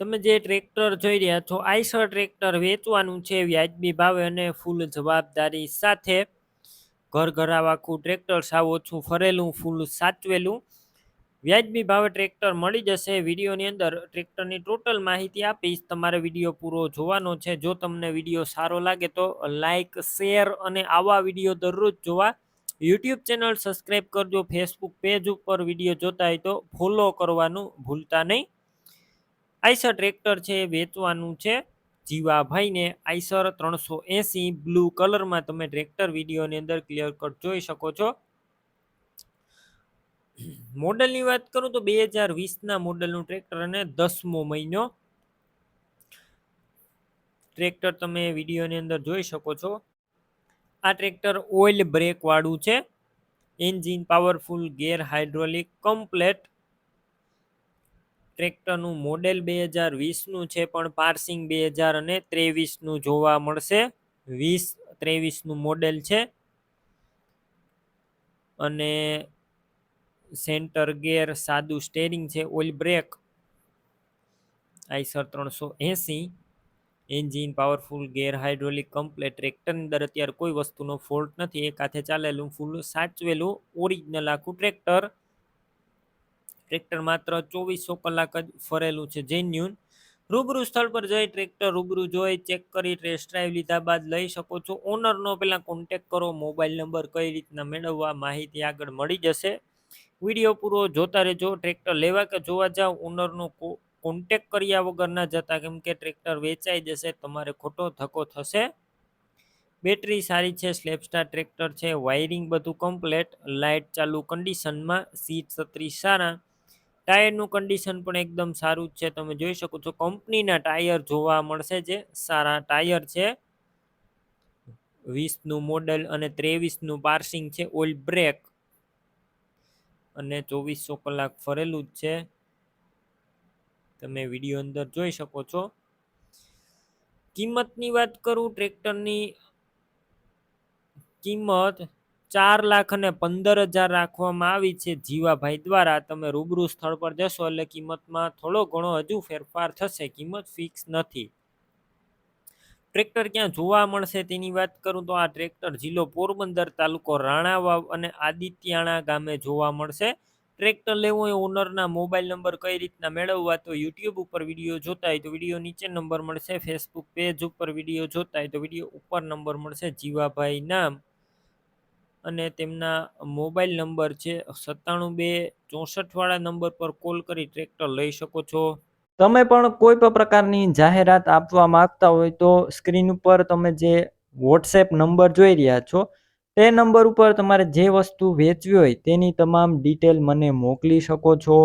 તમે જે ટ્રેક્ટર જોઈ રહ્યા છો આઈસર ટ્રેક્ટર વેચવાનું છે વ્યાજબી ભાવે અને ફૂલ જવાબદારી સાથે. ઘર ઘરાવાખું ટ્રેક્ટર સાવ ઓછું ફરેલું, ફૂલ સાચવેલું. વ્યાજબી ભાવે ટ્રેક્ટર મળી જશે. વિડીયોની અંદર ટ્રેક્ટરની ટોટલ માહિતી આપીશ. તમારે વીડિયો પૂરો જોવાનો છે. જો તમને વીડિયો સારો લાગે તો લાઇક શેર અને આવા વીડિયો દરરોજ જોવા. યુટ્યુબ ચેનલ સબસ્ક્રાઈબ કરજો. ફેસબુક પેજ ઉપર વીડિયો જોતા હોય તો ફોલો કરવાનું ભૂલતા નહીં. આઈસર ટ્રેક્ટર છે એ વેચવાનું છે. જીવાભાઈને આઈસર ત્રણસો એંસી બ્લુ કલરમાં તમે ટ્રેક્ટર વિડીયોની અંદર ક્લિયર કટ જોઈ શકો છો. મોડલની વાત કરું તો બે હજાર વીસના મોડલનું ટ્રેક્ટર અને દસમો મહિનો. ટ્રેક્ટર તમે વિડીયોની અંદર જોઈ શકો છો. આ ટ્રેક્ટર ઓઇલ બ્રેકવાળું છે. Engine powerful, gear hydraulic, complete. ટ્રેક્ટરનું model બે હજાર વીસનું છે, પણ પાર્સિંગ બે હજાર અને ત્રેવીસનું જોવા મળશે. વીસ ત્રેવીસનું મોડેલ છે. અને સેન્ટર ગેર સાદું સ્ટેરિંગ છે ઓઇલ બ્રેક આઈસર ત્રણસો એંસી. Engine powerful gear hydraulic complete ટ્રેક્ટરની અંદર અત્યારે કોઈ વસ્તુનો ફોલ્ટ નથી. એક હાથે ચાલેલું ફૂલ સાચવેલું ઓરિજિનલ આખું ટ્રેક્ટર ટ્રેક્ટર માત્ર ચોવીસો કલાક જ ફરેલું છે જેન્યુન રૂબરૂ સ્થળ પર જઈ ટ્રેક્ટર રૂબરૂ જોઈ, ચેક કરી ટેસ્ટ ડ્રાઈવ લીધા બાદ લઈ શકો છો. ઓનરનો પહેલાં કોન્ટેક કરો મોબાઈલ નંબર કઈ રીતના મેળવવા, માહિતી આગળ મળી જશે. વીડિયો પૂરો જોતા રહેજો, ટ્રેક્ટર લેવા કે જોવા જાવ ઓનરનો કોન્ટેક કર્યા વગર ના જતા, કેમ કે ટ્રેક્ટર વેચાઈ જશે, તમારે ખોટો ધક્કો થશે. બેટરી સારી છે સ્લેપસ્ટાર ટ્રેક્ટર છે વાયરિંગ બધું કમ્પ્લેટ લાઇટ ચાલુ કન્ડિશનમાં સીટ છત્રી સારા. ટાયરનું કન્ડિશન પણ એકદમ સારું જ છે. તમે જોઈ શકો છો કંપનીના ટાયર જોવા મળશે જે. સારા ટાયર છે. વીસનું મોડલ અને ત્રેવીસનું પાર્સિંગ છે ઓઇલ બ્રેક અને ચોવીસો કલાક ફરેલું જ છે. તમે વીડિયો અંદર જોઈ શકો છો. કિંમતની વાત કરું, ટ્રેક્ટરની કિંમત ચાર લાખ અને પંદર હજાર રાખવામાં આવી છે. જીવાભાઈ દ્વારા તમે રૂબરૂ સ્થળ પર જશો એટલે કિંમતમાં થોડો ઘણો હજુ ફેરફાર થશે. કિંમત ફિક્સ નથી. ટ્રેક્ટર ક્યાં જોવા મળશે તેની વાત કરું તો આ ટ્રેક્ટર જિલ્લો પોરબંદર તાલુકો રાણાવાવ અને આદિત્યાણા ગામે જોવા મળશે. ટ્રેક્ટર લેવું હોય ઓનરના મોબાઈલ નંબર કઈ રીતના મેળવવા તો યુટ્યુબ ઉપર વીડિયો જોતા હોય તો વીડિયો નીચે નંબર મળશે. ફેસબુક પેજ ઉપર વીડિયો જોતા હોય તો વીડિયો ઉપર નંબર મળશે. જીવાભાઈ નામ. અને તેમના મોબાઈલ નંબર છે સત્તાણું બે ચોસઠવાળા નંબર પર કોલ કરી ટ્રેક્ટર લઈ શકો છો. તમે પણ કોઈ પણ પ્રકારની જાહેરાત આપવા માંગતા હોય તો સ્ક્રીન ઉપર તમે જે વોટ્સએપ નંબર જોઈ રહ્યા છો, તે નંબર ઉપર તમારે જે વસ્તુ વેચવી હોય તેની તમામ ડિટેલ મને મોકલી શકો છો.